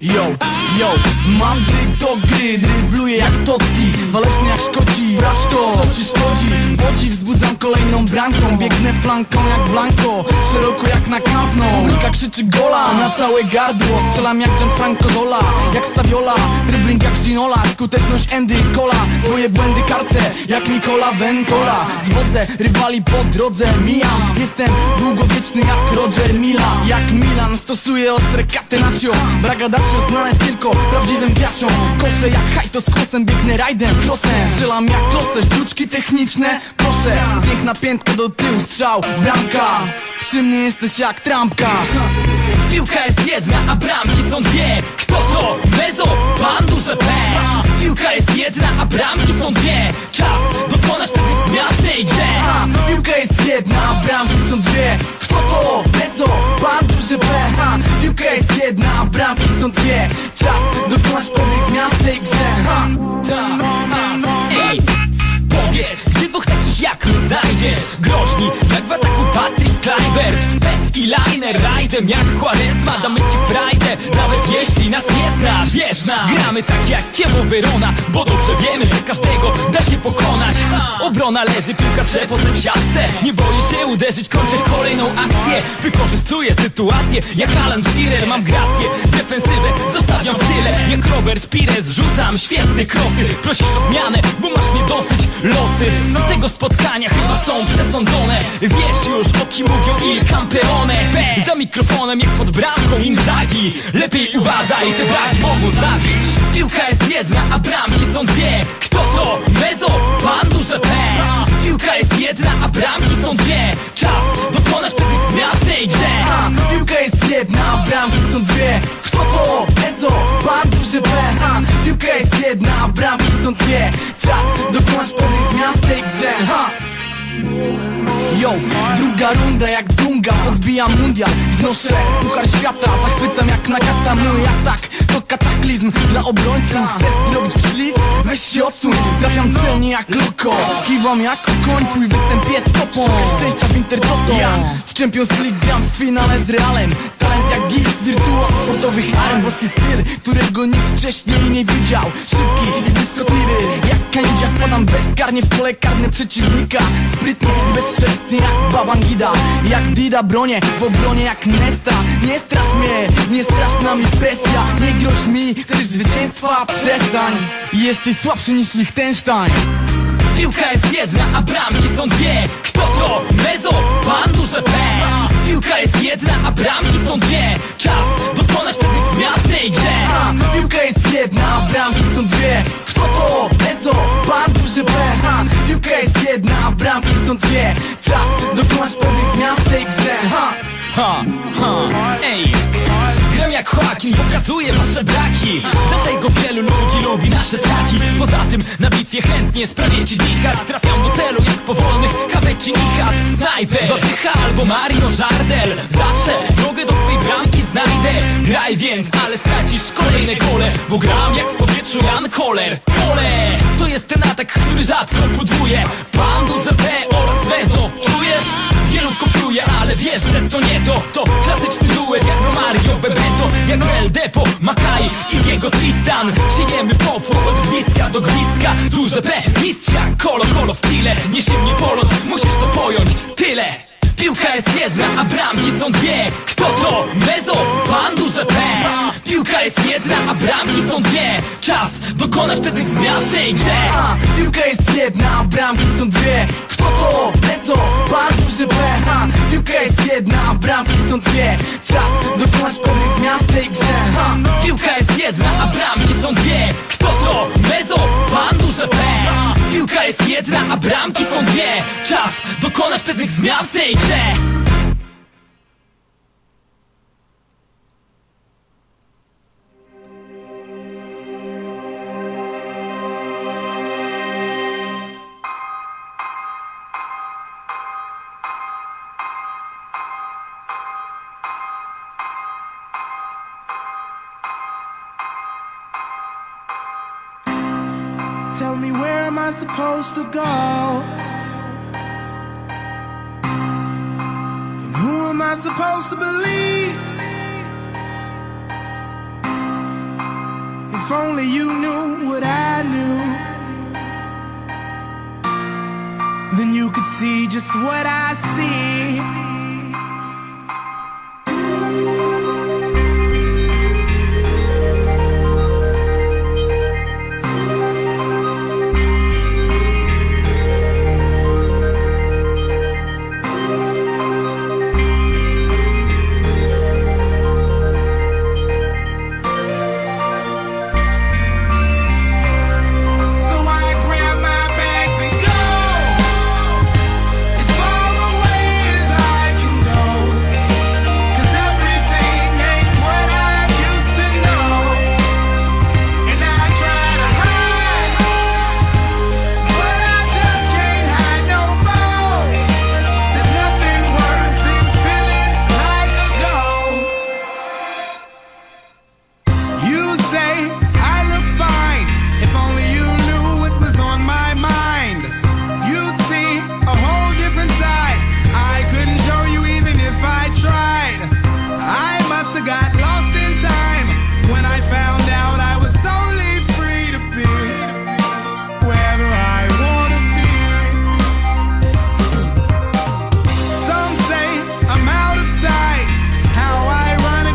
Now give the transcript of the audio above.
Yo, yo, mam tryb do gry, drybluję jak Totti Waleczny jak Szkoci, sprawdź to, co ci szkodzi Łodzi wzbudzam kolejną bramką, biegnę flanką jak Blanco Szeroko jak na Camp Nou, publika krzyczy gola na całe gardło Strzelam jak Gianfranco Zola, jak Saviola Ginola, skuteczność Andy Cola. Twoje błędy karce, jak Nicola Ventola. Zwodzę rywali po drodze, mijam. Jestem długowieczny jak Roger Mila Jak Milan, stosuję ostre catenaccio Bragadacio znane tylko prawdziwym graczom Koszę jak hajto z kłosem, biegnę rajdem, crossem Strzelam jak klosę, sztuczki techniczne. Proszę, piękna piętka do tyłu, strzał, bramka. Przy mnie jesteś jak trampkarz Piłka jest jedna, a bramki są dwie. Kto to? Bezo, pan duże P. Piłka jest jedna, a bramki są dwie. Czas dokonać pewnych zmian w tej grze piłka jest jedna, a bramki są dwie. Kto to? Bezo, pan duży P. Piłka jest jedna, a bramki są dwie. Czas dokonać pewnych zmian w tej grze ha. Ta, a, ej Powiedz, gdy dwóch takich jak znajdziesz? Groźni, jak w ataku Patrick Kluivert P i Liner, rajdem jak Quaresma Damy ci frajdę, nawet jeśli nas nie znasz Wiesz nam, gramy tak jak Kiewo Verona Bo dobrze wiemy, że każdego da się pokonać. Obrona leży, piłka w przepoce w siatce. Nie boję się uderzyć, kończę kolejną akcję. Wykorzystuję sytuację, jak Alan Shearer Mam grację, defensywę zostawiam w tyle Jak Robert Pires, rzucam świetne krosy Prosisz o zmianę, bo masz mnie dosyć. Losy tego spotkania chyba są przesądzone. Wiesz już, o kim mówią Il Campeone Za mikrofonem jak pod bramką Inzaghi. Lepiej uważaj, te braki mogą zabić. Piłka jest jedna, a bramki są dwie. Kto to? Mezo, pan duże P. Piłka jest jedna, a bramki są dwie. Czas dokonać pewnych zmian w tej grze. Piłka jest jedna, a bramki są dwie. Kto to? Ezo, pan duży P. Ha, Piłka jest jedna, a bramki są dwie. Czas dokonać pewnych zmian w tej grze. Ha. Yo, druga runda jak dunga Podbijam mundial, znoszę puchar świata Zachwycam jak nakata mój atak To kataklizm dla obrońców. Chcesz zrobić wślizg? Weź się odsuń. Trafiam celnie jak loko Kiwam jak koń, twój występ jest popą. Szukaj szczęścia w Intertoto. Ja w Champions League gram w finale z Realem. Talent jak Giggs, wirtuoz sportowych aren Boski styl, którego nikt wcześniej nie widział. Szybki wpadam bezkarnie w pole karne przeciwnika. Sprytnie i bezszelestny jak Babangida Jak Dida bronię, w obronie jak Nesta. Nie strasz mnie, nie strasz nami presja. Nie groź mi, chcesz zwycięstwa? Przestań. Jesteś słabszy niż Liechtenstein Piłka jest jedna, a bramki są dwie. Kto to? Mezo, pan duże P. Piłka jest jedna, a bramki są dwie. Czas dokonać pewnych zmian w tej grze. Piłka jest jedna, a bramki są dwie Piłka jest jedna, a bramki są dwie. Czas dokonać pewnych zmian w tej grze. Ha. Ha, ha, ej! Gram jak Joaquin, pokazuję wasze braki. Dlatego wielu ludzi lubi nasze traki. Poza tym na bitwie chętnie sprawię ci dichat Trafiam do celu jak powolnych kaweci nichat Snajper, Warzycha albo Mario Żardel. Zawsze drogę do twojej bramki znajdę. Graj więc, ale stracisz kolejne gole Bo gram jak w powietrzu Jan Koller Ole, to jest ten atak, który rzadko pudłuje Pan duże P oraz Mezo, czujesz? Wielu kopiuje, ale wiesz, że to nie to. To klasyczny duet jak Romario Bebeto. Jak El Depo, Makai i Diego Tristan. Siejemy popłoch od gwizdka do gwizdka. Duże P, mistrz jak Kolo Kolo w Chile Niesie mnie polot, musisz to pojąć, tyle. Piłka jest jedna, a bramki są dwie. Kto to? Mezo, pan Piłka jest jedna, a bramki są dwie. Czas dokonać pewnych zmian w tej grze. Piłka jest jedna, a bramki są dwie. Kto to? Ezo, pan duży P. Ha, Piłka jest jedna, a bramki są dwie. Czas dokonać pewnych zmian w tej grze. Piłka jest jedna, a bramki są dwie. Kto to? Mezo, pan duże P. Piłka jest jedna, a bramki są dwie. Czas dokonać pewnych zmian w tej grze me where am I supposed to go? And who am I supposed to believe? If only you knew what I knew, then you could see just what I see.